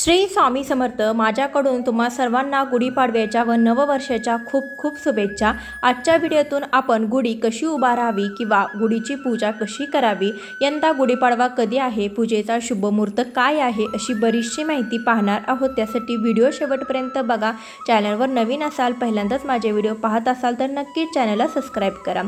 श्री स्वामी समर्थ माझ्याकडून तुम्हा सर्वांना गुढीपाडव्याच्या व नववर्षाच्या खूप खूप शुभेच्छा. आजच्या व्हिडिओतून आपण गुढी कशी उभारावी किंवा गुढीची पूजा कशी करावी यंदा गुढीपाडवा कधी आहे पूजेचा शुभमुहूर्त काय आहे अशी बरीचशी माहिती पाहणार आहोत. त्यासाठी व्हिडिओ शेवटपर्यंत बघा. चॅनलवर नवीन असाल पहिल्यांदाच माझे व्हिडिओ पाहत असाल तर नक्कीच चॅनलला सबस्क्राईब करा.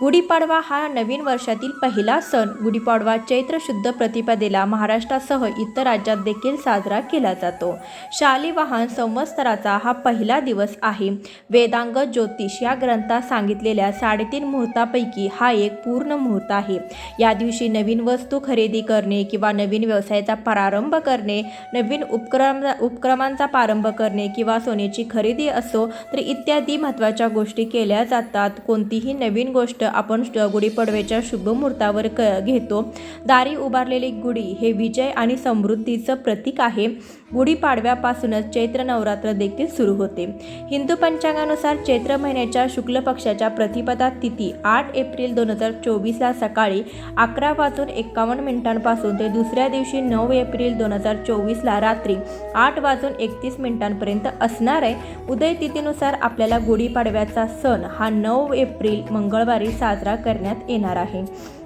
गुढीपाडवा हा नवीन वर्षातील पहिला सण. गुढीपाडवा चैत्र शुद्ध प्रतिपदेला महाराष्ट्रासह इतर राज्यात देखील साजरा केला केला जातो. शालिवाहन संवत्सराचा हा पहिला दिवस आहे. वेदांग ज्योतिष या ग्रंथात सांगितलेल्या साडेतीन मुहूर्तापैकी हा एक पूर्ण मुहूर्त आहे. या दिवशी नवीन वस्तू खरेदी करणे किंवा नवीन व्यवसायाचा प्रारंभ करणे नवीन उपक्रम उपक्रमांचा प्रारंभ करणे किंवा सोन्याची खरेदी असो तर इत्यादी महत्त्वाच्या गोष्टी केल्या जातात. कोणतीही नवीन गोष्ट आपण श- शुभ मुहूर्तावर क घेतो. दारी उभारलेली गुढी हे विजय आणि समृद्धीचं प्रतीक आहे. गुढीपाडव्यापासूनच चैत्र नवरात्र देखील सुरू होते. हिंदू पंचांगानुसार चैत्र महिन्याच्या शुक्ल पक्षाच्या प्रतिपदा तिथी आठ एप्रिल दोन हजार चोवीसला सकाळी अकरा वाजून एक्कावन्न मिनिटांपासून ते दुसऱ्या दिवशी नऊ एप्रिल दोन हजार चोवीसला रात्री आठ वाजून एकतीस मिनिटांपर्यंत असणार आहे. उदय तिथीनुसार आपल्याला गुढीपाडव्याचा सण हा नऊ एप्रिल मंगळवारी साजरा करण्यात येणार आहे.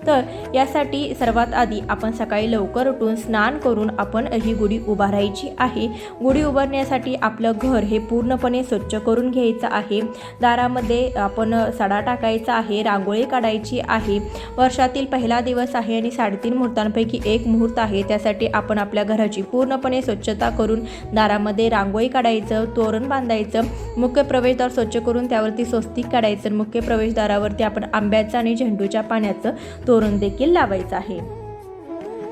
तर यासाठी सर्वात आधी आपण सकाळी लवकर उठून स्नान करून आपण ही गुढी उभारायची आहे. गुढी उभारण्यासाठी आपलं घर हे पूर्णपणे स्वच्छ करून घ्यायचं आहे. दारामध्ये आपण सडा टाकायचा आहे रांगोळी काढायची आहे. वर्षातील पहिला दिवस आहे आणि साडेतीन मुहूर्तांपैकी एक मुहूर्त आहे. त्यासाठी आपण आपल्या घराची पूर्णपणे स्वच्छता करून दारामध्ये रांगोळी काढायचं तोरण बांधायचं मुख्य प्रवेशद्वार स्वच्छ करून त्यावरती स्वस्तिक काढायचं मुख्य प्रवेशद्वारावरती आपण आंब्याचं आणि झेंडूच्या पाण्याचं तोरण देखील लावायचं आहे.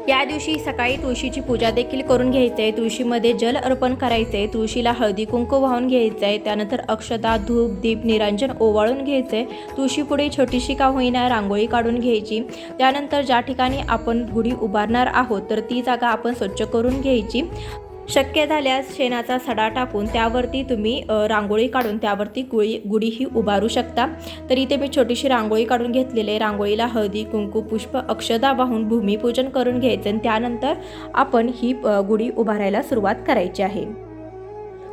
या दिवशी सकाळी तुळशीची पूजा देखील करून घ्यायचं आहे तुळशीमध्ये जल अर्पण करायचं आहे तुळशीला हळदी कुंकू वाहून घ्यायचं आहे त्यानंतर अक्षता धूप दीप निरांजन ओवाळून घ्यायचं आहे तुळशीपुढे छोटीशी का होईना रांगोळी काढून घ्यायची. त्यानंतर ज्या ठिकाणी आपण गुढी उभारणार आहोत तर ती जागा आपण स्वच्छ करून घ्यायची. शक्य झाल्यास शेणाचा सडा टाकून त्यावरती तुम्ही रांगोळी काढून त्यावरती गुळी गुढी ही उभारू शकता. तर इथे मी छोटीशी रांगोळी काढून घेतलेली आहे. रांगोळीला हळदी कुंकू पुष्प अक्षदा वाहून भूमिपूजन करून घ्यायचं आणि त्यानंतर आपण ही गुढी उभारायला सुरुवात करायची आहे.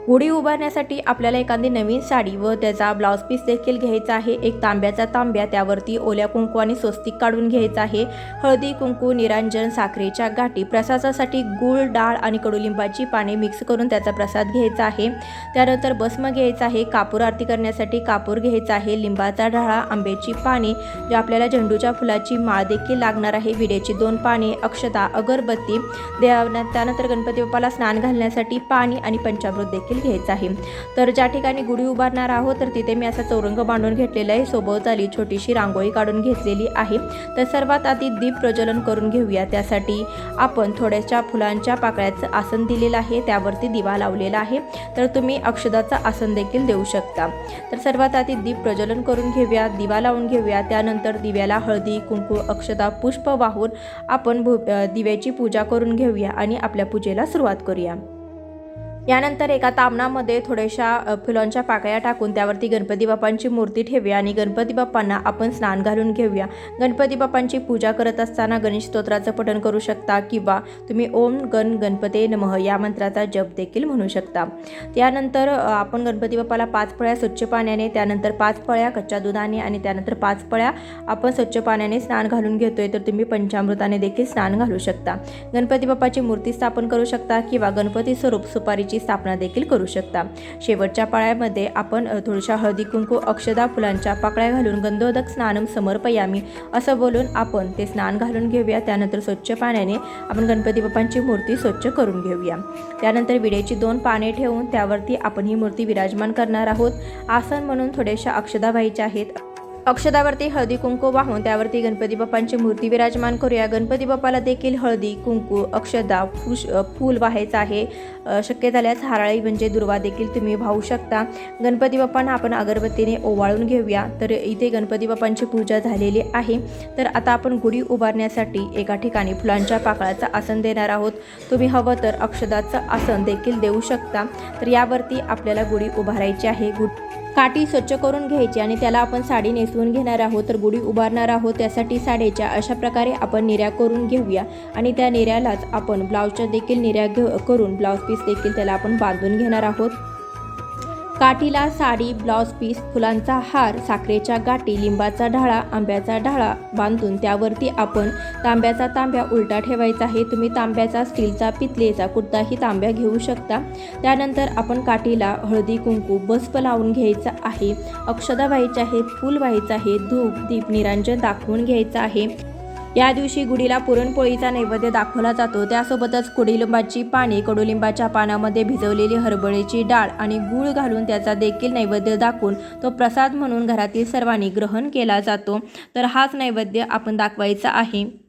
गुढी उभारण्यासाठी आपल्याला एखादी नवीन साडी व त्याचा ब्लाऊज पीस देखील घ्यायचा आहे. एक तांब्याचा तांब्या त्यावरती ओल्या कुंकू आणि स्वस्तिक काढून घ्यायचा आहे. हळदी कुंकू निरांजन साखरेच्या गाठी प्रसादासाठी गूळ डाळ आणि कडुलिंबाची पाने मिक्स करून त्याचा प्रसाद घ्यायचा आहे. त्यानंतर भस्म घ्यायचा आहे. कापूर आरती करण्यासाठी कापूर घ्यायचा आहे. लिंबाचा ढाळा आंब्याची पाने जे आपल्याला झेंडूच्या फुलाची माळ देखील लागणार आहे. विड्याची दोन पाने अक्षता अगरबत्ती देव त्यानंतर गणपती बाप्पाला स्नान घालण्यासाठी पाणी आणि पंचामृत देखील घ्यायचं आहे. तर ज्या ठिकाणी गुढी उभारणार आहोत तर तिथे मी असा चौरंग बांधून घेतलेला आहे. सोबतली छोटीशी रांगोळी काढून घेतलेली आहे. तर सर्वात आधी दीप प्रज्वलन करून घेऊया. त्यासाठी आपण थोड्याशा फुलांच्या पाकळ्याचं आसन दिलेलं आहे. त्यावरती दिवा लावलेला आहे. तर तुम्ही अक्षदाचं आसन देखील देऊ शकता. तर सर्वात आधी दीप प्रज्वलन करून घेऊया दिवा लावून घेऊया. त्यानंतर दिव्याला हळदी कुंकू अक्षदा पुष्प वाहून आपण भू दिव्याची पूजा करून घेऊया आणि आपल्या पूजेला सुरुवात करूया. यानंतर एका तामणामध्ये थोड्याशा फुलांच्या पाकळ्या टाकून त्यावरती गणपती बाप्पांची मूर्ती ठेवूया आणि गणपती बाप्पांना आपण स्नान घालून घेऊया. गणपती बाप्पांची पूजा करत असताना गणेश स्तोत्राचं पठण करू शकता किंवा तुम्ही ओम गण गणपते नमः या मंत्राचा जप देखील म्हणू शकता. त्यानंतर आपण गणपती बाप्पाला पाच पळ्या स्वच्छ पाण्याने त्यानंतर पाच पळ्या कच्च्या दुधाने आणि त्यानंतर पाच पळ्या आपण स्वच्छ पाण्याने स्नान घालून घेतोय तर तुम्ही पंचामृताने देखील स्नान घालू शकता. गणपती बाप्पाची मूर्ती स्थापन करू शकता किंवा गणपती स्वरूप सुपारीची स्थापना देखील करू शकता. शेवटच्या पाळ्यामध्ये आपण थोडशा थोड्याशा हळदी कुंकू अक्षदा फुलांच्या पाकळ्या घालून गंधोदक स्नानम समर्पयामी असं बोलून आपण ते स्नान घालून घेऊया. त्यानंतर स्वच्छ पाण्याने आपण गणपती बाप्पांची मूर्ती स्वच्छ करून घेऊया. त्यानंतर विडेची दोन पाने ठेवून त्यावरती आपण ही मूर्ती विराजमान करणार आहोत. आसन म्हणून थोड्याशा अक्षदाबाईच्या आहेत. अक्षदावरती हळदी कुंकू वाहून त्यावरती गणपती बाप्पांची मूर्ती विराजमान करूया. गणपती बाप्पाला देखील हळदी कुंकू अक्षदा फुश फूल व्हायचं आहे. शक्य झाल्यास हाराळी म्हणजे दुर्वा देखील तुम्ही वाहू शकता. गणपती बाप्पांना आपण अगरबत्तीने ओवाळून घेऊया. तर इथे गणपती बाप्पांची पूजा झालेली आहे. तर आता आपण गुढी उभारण्यासाठी एका ठिकाणी फुलांच्या पाकळाचं आसन देणार आहोत. तुम्ही हवं तर अक्षदाचं आसन देखील देऊ शकता. तर यावरती आपल्याला गुढी उभारायची आहे. गुढ काठी स्वच्छ करून घ्यायची आणि त्याला आपण साडी नेसवून घेणार आहोत तर गुढी उभारणार आहोत. त्यासाठी साडीच्या अशा प्रकारे आपण निऱ्या करून घेऊया. आणि त्या निऱ्यालाच आपण ब्लाऊजच्या देखील निऱ्या घेऊ करून ब्लाऊज पीस देखील त्याला आपण बांधून घेणार आहोत. काठीला साडी ब्लाऊज पीस फुलांचा हार साखरेच्या गाठी लिंबाचा ढाळा आंब्याचा ढाळा बांधून त्यावरती आपण तांब्याचा तांब्या उलटा ठेवायचा आहे. तुम्ही तांब्याचा स्टीलचा पितलेचा कुठलाही तांब्या घेऊ शकता. त्यानंतर आपण काठीला हळदी कुंकू बस्प लावून घ्यायचा आहे. अक्षदा व्हायच्या आहेत फूल व्हायचं आहे धूप दीप निरांजन दाखवून घ्यायचं आहे. या दिवशी गुढीला पुरणपोळीचा नैवेद्य दाखवला जातो. त्यासोबतच कुडिलिंबाची पाने कडुलिंबाच्या पानामध्ये भिजवलेली हरभऱ्याची डाळ आणि गूळ घालून त्याचा देखील नैवेद्य दाखवून तो प्रसाद म्हणून घरातील सर्वांनी ग्रहण केला जातो. तर हाच नैवेद्य आपण दाखवायचा आहे.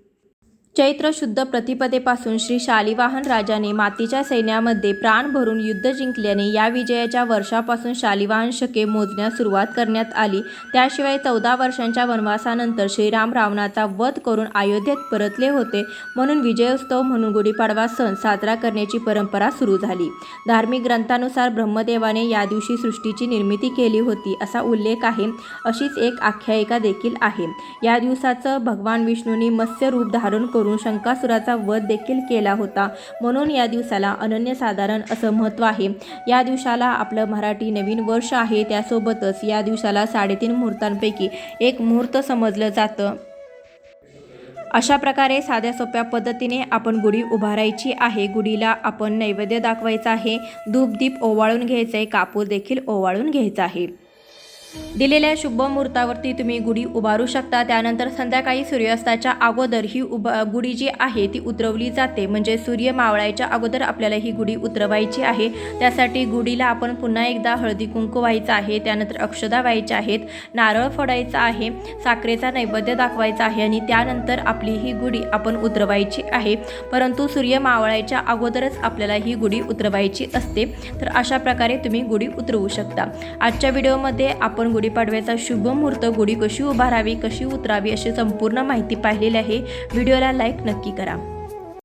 चैत्र शुद्ध प्रतिपदेपासून श्री शालिवाहन राजाने मातीच्या सैन्यामध्ये प्राण भरून युद्ध जिंकल्याने या विजयाच्या वर्षापासून शालिवाहन शके मोजण्यास सुरुवात करण्यात आली. त्याशिवाय चौदा वर्षांच्या वनवासानंतर श्रीराम रावणाचा वध करून अयोध्येत परतले होते. म्हणून विजयोत्सव म्हणून गुढीपाडवा सण साजरा करण्याची परंपरा सुरू झाली. धार्मिक ग्रंथानुसार ब्रह्मदेवाने या दिवशी सृष्टीची निर्मिती केली होती असा उल्लेख आहे. अशीच एक आख्यायिका देखील आहे. या दिवसाचं भगवान विष्णूंनी मत्स्य रूप धारण करून शंकासुराचा वध देखील केला होता. म्हणून या दिवसाला अनन्यसाधारण असं महत्त्व आहे. या दिवसाला आपलं मराठी नवीन वर्ष आहे. त्यासोबतच या दिवसाला साडेतीन मुहूर्तांपैकी एक मुहूर्त समजलं जातं. अशा प्रकारे साध्या सोप्या पद्धतीने आपण गुढी उभारायची आहे. गुढीला आपण नैवेद्य दाखवायचा आहे. धूपदीप ओवाळून घ्यायचं आहे कापूर देखील ओवाळून घ्यायचा आहे. दिलेल्या शुभ मुहूर्तावरती तुम्ही गुढी उभारू शकता. त्यानंतर संध्याकाळी सूर्यास्ताच्या अगोदर ही उभा गुढी जी आहे ती उतरवली जाते. म्हणजे सूर्य मावळायच्या अगोदर आपल्याला ही गुढी उतरवायची आहे. त्यासाठी गुढीला आपण पुन्हा एकदा हळदी कुंकू व्हायचं आहे. त्यानंतर अक्षदा व्हायच्या आहेत. नारळ फोडायचा आहे. साखरेचा नैवेद्य दाखवायचा आहे आणि त्यानंतर आपली ही गुढी आपण उतरवायची आहे. परंतु सूर्य मावळायच्या अगोदरच आपल्याला ही गुढी उतरवायची असते. तर अशा प्रकारे तुम्ही गुढी उतरवू शकता. आजच्या व्हिडिओमध्ये आपण आपण गुढीपाडव्याचा शुभ मुहूर्त गुढी कशी उभारावी कशी उतरावी अशी संपूर्ण माहिती पाहिलेली आहे. व्हिडिओला लाईक नक्की करा.